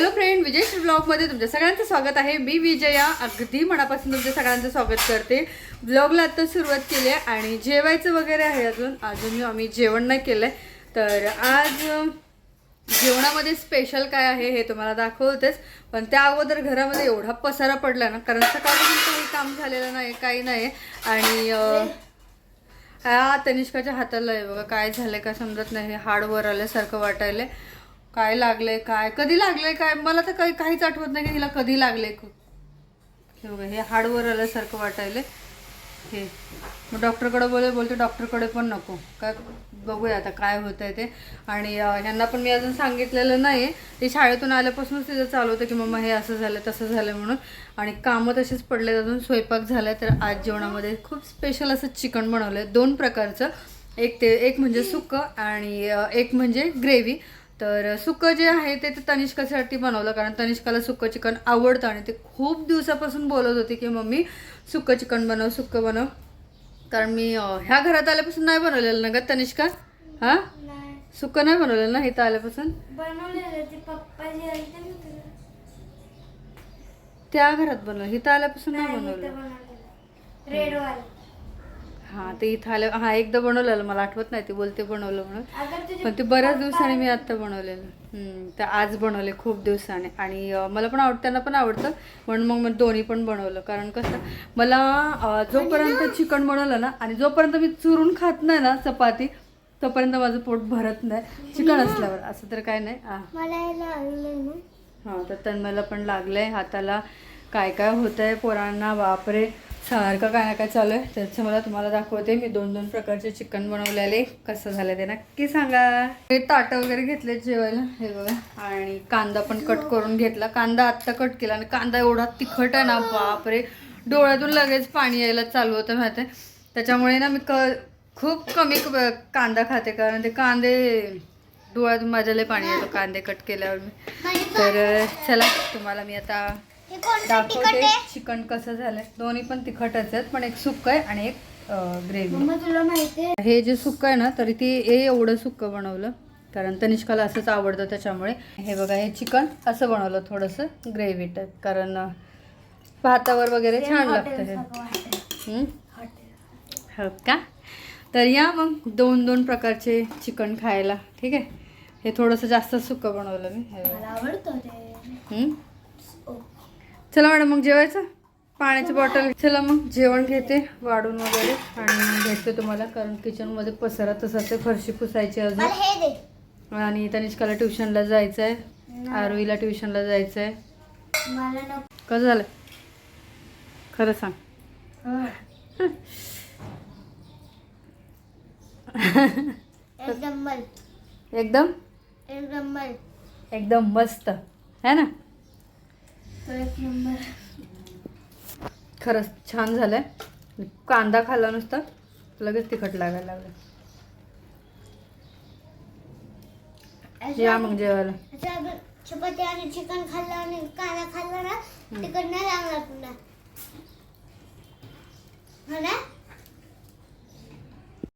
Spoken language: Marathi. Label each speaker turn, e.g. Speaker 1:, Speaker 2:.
Speaker 1: हॅलो फ्रेंड विजय ब्लॉगमध्ये तुमच्या सगळ्यांचं स्वागत आहे. मी विजया अगदी मनापासून तुमच्या सगळ्यांचं स्वागत करते. ब्लॉगला आता सुरुवात केली आहे आणि जेवायचं वगैरे आहे अजून. अजून आम्ही जेवण नाही केलं आहे तर आज जेवणामध्ये स्पेशल काय आहे हे तुम्हाला दाखवतेच. पण त्या अगोदर घरामध्ये एवढा पसारा पडला ना कारण सकाळपासून काही काम झालेलं नाही काही नाही. आणि हा तनिष्काच्या हाताला आहे बघा काय झालं का समजत नाही. हाड वर आल्यासारखं आहे काय लागलंय काय? कधी लागलंय काय? मला तर काही काहीच आठवत नाही की हिला कधी लागलंय. हे बघा हे हाड आल्यासारखं वाटायले हे. मग डॉक्टरकडे बोले बोलते डॉक्टरकडे पण नको. काय बघूया आता काय होत आहे ते. आणि ह्यांना पण मी अजून सांगितलेलं नाही. ते शाळेतून आल्यापासूनच तिथं चालू होतं की मम्मा हे असं झालं तसं झालं म्हणून. आणि कामं तसेच पडले अजून स्वयंपाक झाला तर आज जेवणामध्ये खूप स्पेशल असं चिकन बनवलं आहे दोन प्रकारचं. एक ते एक म्हणजे सुक्कं आणि एक म्हणजे ग्रेव्ही. तर सुक्कं जे आहे ते तनिष्कासाठी बनवलं कारण तनिष्काला सुक्कं चिकन आवडतं आणि ते खूप दिवसापासून बोलत होते की मम्मी सुक्कं चिकन बनव सुक्कं बनव. कारण मी ह्या घरात आल्यापासून नाही बनवलेलं ना ग तनिष्का? हां? सुक्कं नाही बनवलेलं ना इथं आल्यापासून? त्या घरात बनवलं इथं आल्यापासून नाही बनवलं हां ते इथं आल्या हां एकदा बनवलेलं मला आठवत नाही ते बोलते बनवलं म्हणून. पण ते बऱ्याच दिवसांनी मी आत्ता बनवलेलं. तर आज बनवले खूप दिवसाने. आणि मला पण आवड त्यांना पण आवडतं म्हणून मग मी दोन्ही पण बनवलं. कारण कसं मला जोपर्यंत चिकन बनवलं ना आणि जोपर्यंत मी चुरून खात नाही ना चपाती तोपर्यंत माझं पोट भरत नाही. चिकन असल्यावर असं तर काय नाही.
Speaker 2: हे लागलं
Speaker 1: तर तन्मयला पण लागलंय हाताला. काय काय होतंय पोरांना बापरे. सारखं काय ना काय चालू आहे. त्याचं मला तुम्हाला दाखवते. मी दोन दोन प्रकारचे चिकन बनवलेले. कसं झालं ते नक्की सांगा. हे ताटं वगैरे घेतले जेवायला. हे बघा. आणि कांदा पण कट करून घेतला. कांदा आत्ता कट केला आणि कांदा एवढा तिखट आहे ना बापरे. डोळ्यातून लगेच पाणी यायला चालू होतं माहिती आहे त्याच्यामुळे ना मी क खूप कमी कांदा खाते. कारण ते कांदे डोळ्यातून माझ्या लय पाणी येतं कांदे कट केल्यावर मी. तर चला तुम्हाला मी आता दाखवते चिकन कसं झालंय. दोन्ही पण तिखटच आहेत पण एक सुक्क आहे आणि एक ग्रेव्ही
Speaker 2: तुला माहिती
Speaker 1: हे जे सुक्क आहे ना तरी ते हे एवढं सुक्क बनवलं. कारण तनिष्काला असंच आवडतं त्याच्यामुळे. हे बघा हे चिकन असं बनवलं थोडंसं ग्रेव्ही टाईप कारण भातावर वगैरे छान लागतं हे. हं? का? तर या मग दोन दोन प्रकारचे चिकन खायला. ठीक आहे? हे थोडंसं जास्त सुक्क बनवलं मी.
Speaker 2: आवडतं ते?
Speaker 1: चला मॅडम मग जेवायचं? पाण्याची बॉटल. चला मग जेवण घेते वाढून वगैरे आणि भेटते तुम्हाला कारण किचनमध्ये पसारा तसाच आहे फरशी पुसायची अजून.
Speaker 2: हे दे.
Speaker 1: आणि तनिष्काला ट्युशनला जायचं आहे आरोहीला ट्युशनला जायचं आहे कसं झालं? खरं सांग.
Speaker 2: एकदम
Speaker 1: एकदम?
Speaker 2: एकदम
Speaker 1: मस्त. है ना?
Speaker 2: तो एक नंबर
Speaker 1: खरंच छान झालंय. कांदा खाल्ला नुसता लगेच तिखट लागायला लागलं. या मग जेवायला.
Speaker 2: चपाती आणि चिकन खाल्लं आणि कांदा खाल्ला ना तिकड नाही लागणार पुन्हा. हो